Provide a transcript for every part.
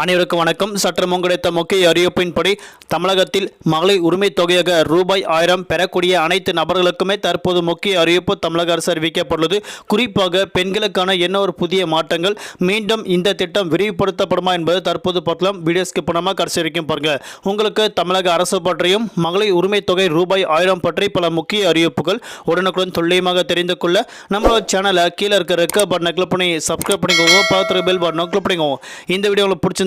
அனைவருக்கும் வணக்கம். சற்று முன்கிடைத்த முக்கிய அறிவிப்பின்படி தமிழகத்தில் மகளிர் உரிமை தொகையாக ரூபாய் ஆயிரம் பெறக்கூடிய அனைத்து நபர்களுக்குமே தற்போது முக்கிய அறிவிப்பு தமிழக அரசு அறிவிக்கப்பட்டுள்ளது. குறிப்பாக பெண்களுக்கான என்ன ஒரு புதிய மாற்றங்கள். மீண்டும் இந்த திட்டம் விரிவுபடுத்தப்படுமா என்பது தற்போது பார்க்கலாம் வீடியோஸ்க்கு பணமாக கடைசி வரைக்கும் பாருங்க. உங்களுக்கு தமிழக அரசு பற்றியும் மகளிர் உரிமை தொகை ரூபாய் ஆயிரம் பற்றி பல முக்கிய அறிவிப்புகள் உடனுக்குடன் துல்லியமாக தெரிந்து கொள்ள நம்மளோட சேனலை கீழே இருக்க ரெக்க பட்டனை கிளிக் பண்ணி சப்ஸ்கிரைப் பண்ணிக்கோங்க. பார்த்துட்டு பெல் பட்டனை கிளிக் பண்ணிக்கோங்க. இந்த வீடியோ உங்களுக்கு பிடிச்சிருந்தா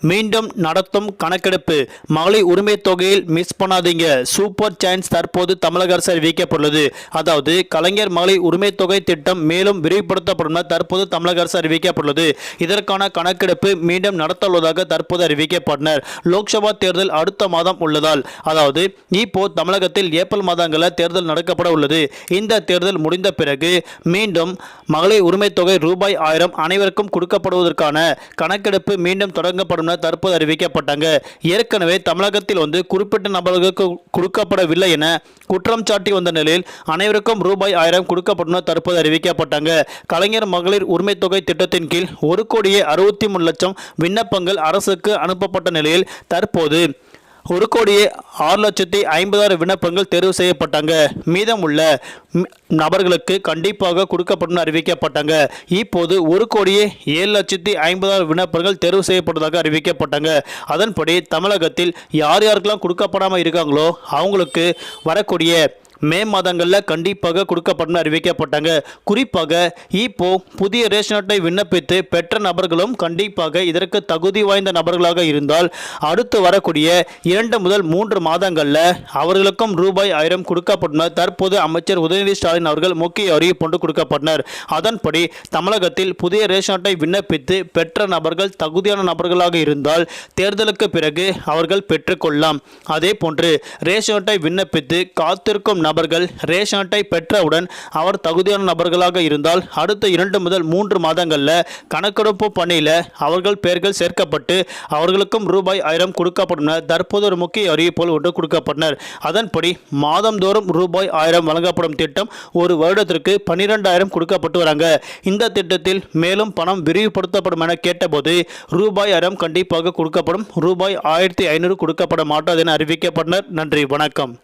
மீண்டும் நடத்தும் கணக்கெடுப்பு. மகளிர் உரிமை தொகையில் மிஸ் பண்ணாதீங்க. சூப்பர் சான்ஸ் தற்போது தமிழக அரசு அறிவிக்கப்பட்டுள்ளது. அதாவது கலைஞர் மகளிர் உரிமை தொகை திட்டம் மேலும் விரிவுபடுத்தப்படும் தற்போது தமிழக அரசு அறிவிக்கப்பட்டுள்ளது. இதற்கான கணக்கெடுப்பு மீண்டும் நடத்த உள்ளதாக தற்போது அறிவிக்கப்பட்டனர். லோக்சபா தேர்தல் அடுத்த மாதம் உள்ளதால் அதாவது இப்போ தமிழகத்தில் ஏப்ரல் மாதங்களில் தேர்தல் நடக்கப்பட உள்ளது. இந்த தேர்தல் முடிந்த பிறகு மீண்டும் மகளிர் உரிமை தொகை ரூபாய் ஆயிரம் அனைவருக்கும் கொடுக்கப்படுவதற்கான கணக்கெடுப்பு மீண்டும் தொடங்கப்படும் என தற்போது அறிவிக்கப்பட்டாங்க. ஏற்கனவே தமிழகத்தில் வந்து குறிப்பிட்ட நபர்களுக்கு கொடுக்கப்படவில்லை என குற்றம் சாட்டி வந்த நிலையில் அனைவருக்கும் ரூபாய் ஆயிரம் கொடுக்கப்படும் தற்போது அறிவிக்கப்பட்டாங்க. கலைஞர் மகளிர் உரிமை தொகை திட்டத்தின் கீழ் ஒரு கோடியே அறுபத்தி மூணு லட்சம் விண்ணப்பங்கள் அரசுக்கு அனுப்பப்பட்ட நிலையில் தற்போது ஒரு கோடியே ஆறு லட்சத்தி ஐம்பதாயிரம் விண்ணப்பங்கள் தேர்வு செய்யப்பட்டாங்க. மீதம் உள்ள நபர்களுக்கு கண்டிப்பாக கொடுக்கப்படும் அறிவிக்கப்பட்டாங்க. இப்போது ஒரு கோடியே ஏழு லட்சத்தி ஐம்பதாயிரம் விண்ணப்பங்கள் தேர்வு செய்யப்பட்டதாக அறிவிக்கப்பட்டாங்க. அதன்படி தமிழகத்தில் யார் யாருக்கெல்லாம் கொடுக்கப்படாமல் இருக்காங்களோ அவங்களுக்கு வரக்கூடிய மே மாதங்களில் கண்டிப்பாக கொடுக்கப்படும் அறிவிக்கப்பட்டாங்க. குறிப்பாக இப்போ புதிய ரேஷன் அட்டை விண்ணப்பித்து பெற்ற நபர்களும் கண்டிப்பாக இதற்கு தகுதி வாய்ந்த நபர்களாக இருந்தால் அடுத்து வரக்கூடிய இரண்டு முதல் மூன்று மாதங்களில் அவர்களுக்கும் ரூபாய் ஆயிரம் கொடுக்கப்படும் தற்போது அமைச்சர் உதயநிதி ஸ்டாலின் அவர்கள் முக்கிய அறிவிப்பு கொண்டு கொடுக்கப்பட்டனர். அதன்படி தமிழகத்தில் புதிய ரேஷன் அட்டை விண்ணப்பித்து பெற்ற நபர்கள் தகுதியான நபர்களாக இருந்தால் தேர்தலுக்கு பிறகு அவர்கள் பெற்றுக்கொள்ளலாம் அதே போன்று ரேஷன் அட்டை விண்ணப்பித்து காத்திருக்கும் நபர்கள் ரேஷன் அட்டை பெற்றவுடன் அவர் தகுதியான நபர்களாக இருந்தால் அடுத்த இரண்டு முதல் மூன்று மாதங்களில் கணக்கெடுப்பு பணியில் அவர்கள் பெயர்கள் சேர்க்கப்பட்டு அவர்களுக்கும் ரூபாய் ஆயிரம் கொடுக்கப்படும் தற்போது ஒரு முக்கிய அறிவிப்புகள் ஒன்று கொடுக்கப்பட்டனர். அதன்படி மாதந்தோறும் ரூபாய் ஆயிரம் வழங்கப்படும் திட்டம் ஒரு வருடத்திற்கு பன்னிரெண்டாயிரம் கொடுக்கப்பட்டு வராங்க. இந்த திட்டத்தில் மேலும் பணம் விரிவுபடுத்தப்படும் என கேட்டபோது ரூபாய் ஆயிரம் கண்டிப்பாக கொடுக்கப்படும். ரூபாய் ஆயிரத்தி ஐநூறு கொடுக்கப்பட மாட்டாது என அறிவிக்கப்பட்டனர். நன்றி வணக்கம்.